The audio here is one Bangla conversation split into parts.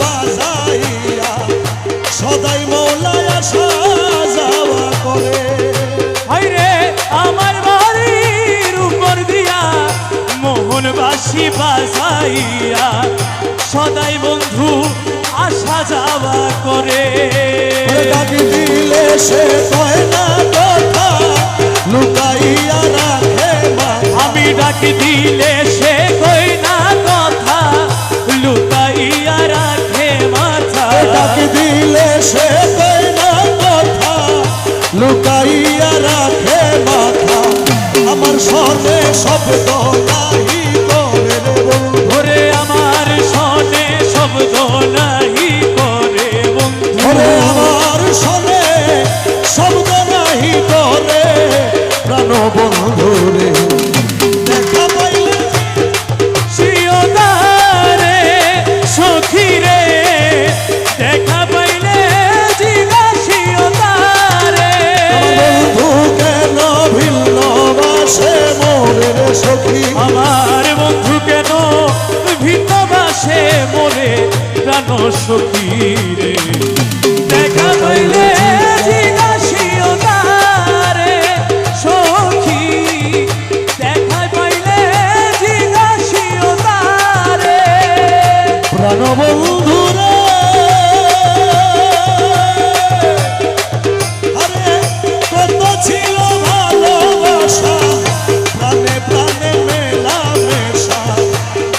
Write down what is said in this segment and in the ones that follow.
বাজাইয়া সদাই মৌলায় আসা যাওয়া করে। হাইরে আমার বাড়ির উপর দিয়া বাজাইয়া সদাই বন্ধু আসা যাওয়া করে। ডাকি দিলে সে কয় না কথা লুকাইয়া রাখে আমি ডাকি দিলে লুকাইয়া রাখে মাথা। আমার সনে শব্দ নাহি করে রে বন্ধু। আমার সনে শব্দ নাহি করে বন্ধু। ওরে আমার সনে শব্দ নাহি করে। প্রাণ বন্ধু বাসে মোরে প্রাণ সখী দেখা পাইলে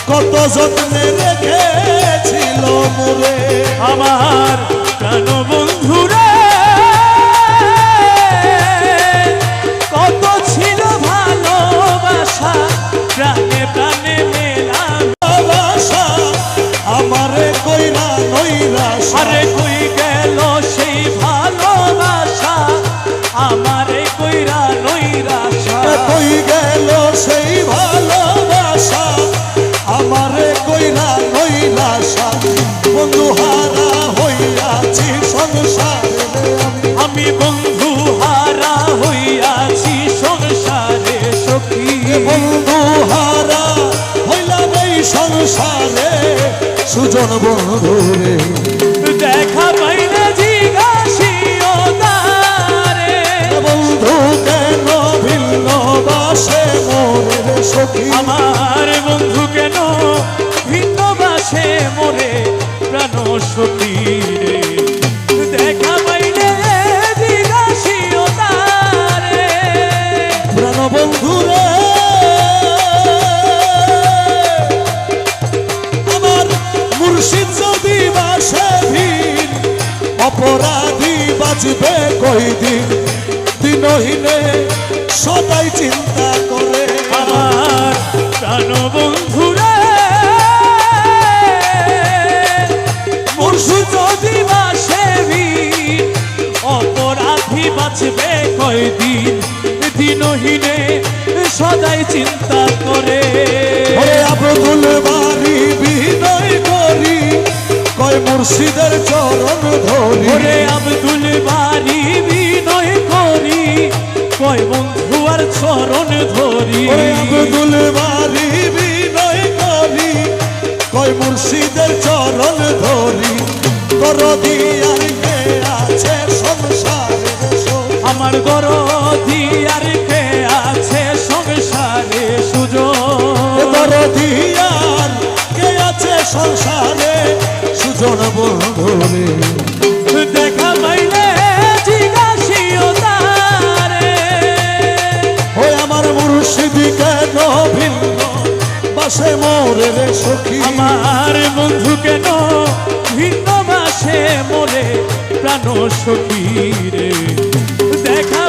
কত যত্নে রেখেছিল মোরে আমার প্রাণ সুজন বন্ধু রে। দেখা পাইলে জিজ্ঞাসিও তারে। বন্ধু কেন ভিন্ন বাসে মোরে সখী? আমার বন্ধু কেন ভিন্ন বাসে মোরে প্রাণ সখী? অপরাধী বাঁচবে কই দিন দিনহীনে সদাই চিন্তা করে। আমার প্রাণ বন্ধু রে মুর্শিদ যদি বাসে বীর, অপরাধী বাঁচবে কয়দিন? দিনহীনে সদাই চিন্তা করে। আব্দুল মুর্শিদের চরণ ধরি। ওরে আব্দুল বাড়ি বিনয় করি কয় বন্ধু আর চরণ ধরি। ওরে আব্দুল বাড়ি বিনয় করি কয় মুর্শিদের চরণ ধরি। কর দিয়ার কে আছে সংসারে। আমার গর দিয়ার কে আছে সংসারে সুযোগ? কর দিয়ার কে আছে সংসারে সুজন বন্ধু দেখা পাইলে জিজ্ঞাসিও তারে। ওই আমার মুর্শিদ কেন ভিন্ন? বাসে মোরে রে সখী। আমার বন্ধু কেন ভিন্ন বাসে মোরে প্রাণ সখী রে? দেখা